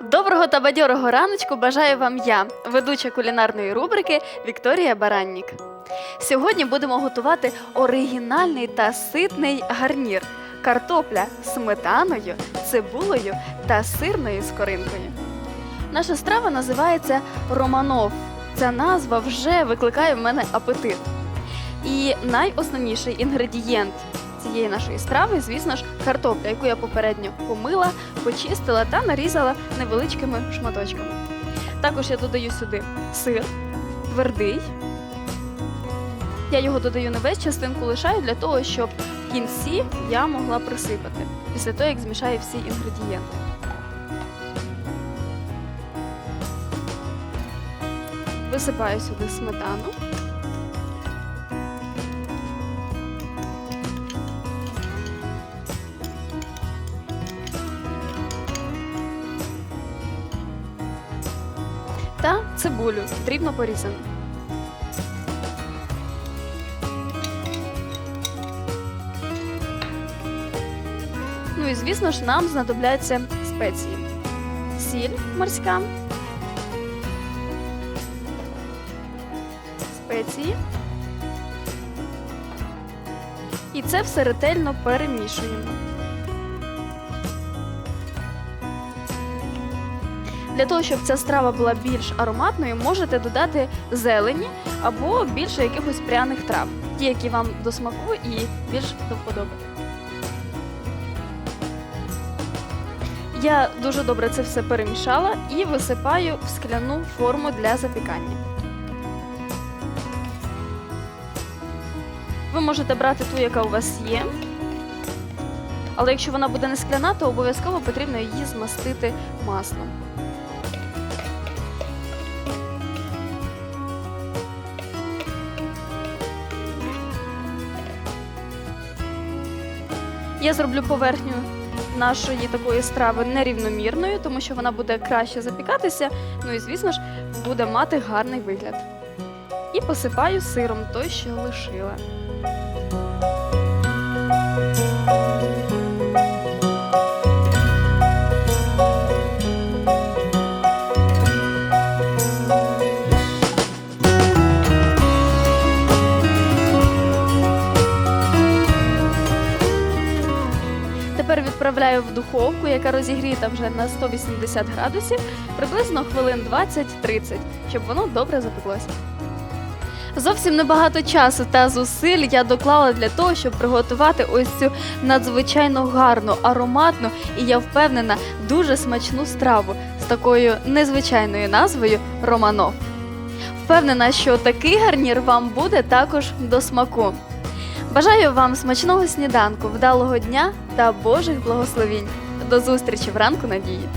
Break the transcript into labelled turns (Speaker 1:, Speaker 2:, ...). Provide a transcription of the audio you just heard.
Speaker 1: Доброго та бадьорого раночку бажаю вам я, ведуча кулінарної рубрики Вікторія Бараннік. Сьогодні будемо готувати оригінальний та ситний гарнір картопля сметаною, цибулею та сирною скоринкою. Наша страва називається романов. Ця назва вже викликає в мене апетит. І найосновніший інгредієнт цієї нашої страви, звісно ж, картопля, яку я попередньо помила, почистила та нарізала невеличкими шматочками. Також я додаю сюди сир твердий. Я його додаю не весь частинку лишаю для того, щоб в кінці я могла присипати після того, як змішаю всі інгредієнти. Висипаю сюди сметану. Та цибулю дрібно порізану. Ну і звісно ж нам знадобляться спеції. Сіль морська. Спеції. І це все ретельно перемішуємо. Для того, щоб ця страва була більш ароматною, можете додати зелені або більше якихось пряних трав, ті, які вам до смаку і більш до вподоби. Я дуже добре це все перемішала і висипаю в скляну форму для запікання. Ви можете брати ту, яка у вас є. Але якщо вона буде не скляна, то обов'язково потрібно її змастити маслом. Я зроблю поверхню нашої такої страви нерівномірною, тому що вона буде краще запікатися. Ну і звісно ж буде мати гарний вигляд. І посипаю сиром той, що лишила. Відправляю в духовку, яка розігріта вже на 180 градусів, приблизно хвилин 20-30, щоб воно добре запеклося. Зовсім небагато часу та зусиль я доклала для того, щоб приготувати ось цю надзвичайно гарну, ароматну і я впевнена, дуже смачну страву з такою незвичайною назвою Романов. Впевнена, що такий гарнір вам буде також до смаку. Бажаю вам смачного сніданку, вдалого дня та Божих благословінь. До зустрічі вранку надії!